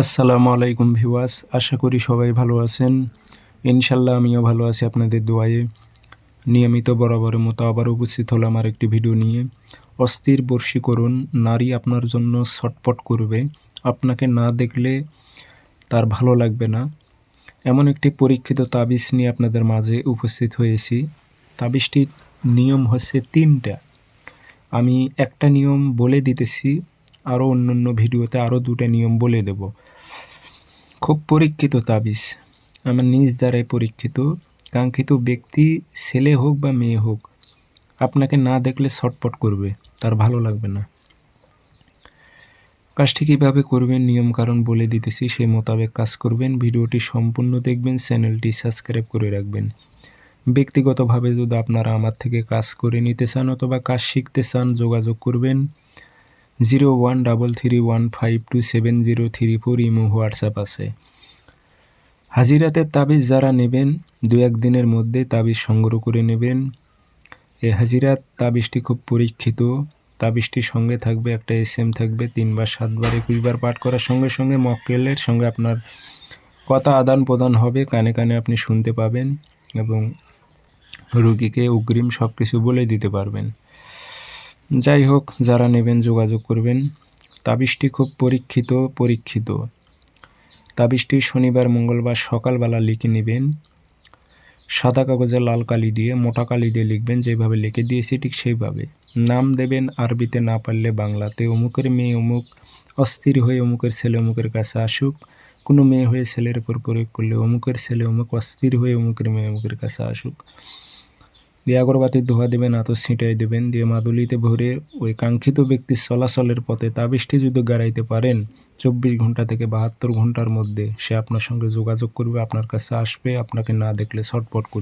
আসসালামু আলাইকুম ভিওয়াস আশা করি সবাই ভালো আছেন। ইনশাল্লাহ আমিও ভালো আছি আপনাদের দোয়ায়ে। নিয়মিত বরাবরের মতো আবার উপস্থিত হলাম আর একটি ভিডিও নিয়ে। অস্থির বর্ষীকরণ, নারী আপনার জন্য ছটপট করবে। আপনাকে না দেখলে তার ভালো লাগবে না। এমন একটি পরীক্ষিত তাবিজ নিয়ে আপনাদের মাঝে উপস্থিত হয়েছি। তাবিজটির নিয়ম হচ্ছে তিনটা। আমি একটা নিয়ম বলে দিতেছি আরও অন্য অন্য ভিডিওতে আরও দুটা নিয়ম বলে দেব। খুব পরীক্ষিত তাবিজ। আমার নিজ দ্বারাই পরীক্ষিত, কাঙ্ক্ষিত ব্যক্তি, ছেলে হোক বা মেয়ে হোক, আপনাকে না দেখলে ছটপট করবে, তার ভালো লাগবে না। কাজটি কীভাবে করবেন, নিয়ম কারণ বলে দিতেছি সেই মোতাবেক কাজ করবেন, ভিডিওটি সম্পূর্ণ দেখবেন, চ্যানেলটি সাবস্ক্রাইব করে রাখবেন। ব্যক্তিগতভাবে যদি আপনারা আমার থেকে কাজ করে নিতে চান অথবা কাজ শিখতে চান, যোগাযোগ করবেন। Zero one double three one five two seven zero three four imo WhatsApp আছে। হাজিরাতের তাবিজ যারা নেবেন, দু এক দিনের মধ্যে তাবিজ সংগ্রহ করে নেবেন। এ হাজিরাত তাবিজটি খুব পরীক্ষিত। তাবিজটির সঙ্গে থাকবে একটা এস এম থাকবে, তিনবার, সাতবার, একুশবার পাঠ করার সঙ্গে সঙ্গে মক্কেলের সঙ্গে আপনার কথা আদান প্রদান হবে, কানে কানে আপনি শুনতে পাবেন এবং রুগীকে অগ্রিম সব কিছু বলে দিতে পারবেন। যাই হোক, যারা নেবেন যোগাযোগ করবেন। তাবিজটি খুব পরীক্ষিত পরীক্ষিত। তাবিজটি শনিবার, মঙ্গলবার সকালবেলা লিখে নেবেন। সাদা কাগজে লাল কালি দিয়ে, মোটা কালি দিয়ে লিখবেন, যেভাবে লিখে দিয়েছি ঠিক সেইভাবে। নাম দেবেন আরবিতে না পারলে বাংলাতে। অমুকের মেয়ে অমুক, অস্থির হয়ে অমুকের ছেলে অমুকের কাছে আসুক। কোনো মেয়ে হয়ে ছেলের উপর প্রয়োগ করলে অমুকের ছেলে অমুক, অস্থির হয়ে অমুকের মেয়ে অমুকের কাছে আসুক। দিয়ে আগরবাতির ধোয়া দেবেন আতো ছিটাই দেবেন, দিয়ে মাদুলিতে ভরে ওই কাঙ্ক্ষিত ব্যক্তির চলাচলের পথে তাবিষ্টি যদি গাড়াইতে পারেন, চব্বিশ ঘণ্টা থেকে বাহাত্তর ঘণ্টার মধ্যে সে আপনার সঙ্গে যোগাযোগ করবে, আপনার কাছে আসবে, আপনাকে না দেখলে ছটপট করবে।